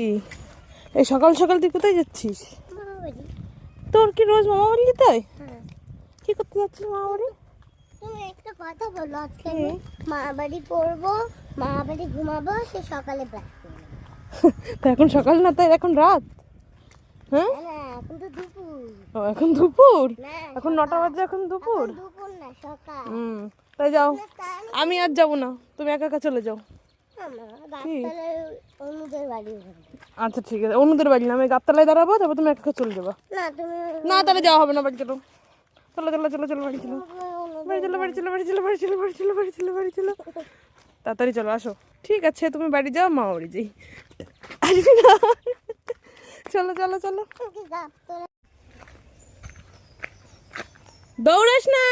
কি? এই সকাল সকাল তুই কোথায় যাচ্ছিস? তোর কি রোজ মামা বাড়ি যেতে হয়? হ্যাঁ। কি করতে যাচ্ছিস মামা বাড়ি তুমি একটা কথা বলো আজকে কি? আমি মামাবাড়ি পড়ব মামাবাড়ি ঘুমাবো সে সকালে ব্রাশ তো এখন সকাল না তাই এখন রাত? হ্যাঁ? এখন তো দুপুর। ও এখন দুপুর? এখন নটা বাজে এখন দুপুর? দুপুর না সকাল। হুম তাই যাও। আমি আর যাব না তুমি একা একা চলে যাও। আচ্ছা ঠিক আছে। অন্যদের বাড়ি না আমি গাবতলায় দাঁড়াবো তারপর তুমি একা একা চলে যাব। না তাহলে যাওয়া হবে না বাড়ি চলো চলো চলো চলো চলো বাড়ি চলো। বাড়ি চলো বাড়ি চলো বাড়ি চলো বাড়ি চলো বাড়ি চলো বাড়ি চলো বাড়ি চলো। তাড়াতাড়ি চলো আসো। ঠিক আছে তুমি বাড়ি যাও মা বাড়ি যাই। আসবি না চলো চলো। চলো দৌড়াস না।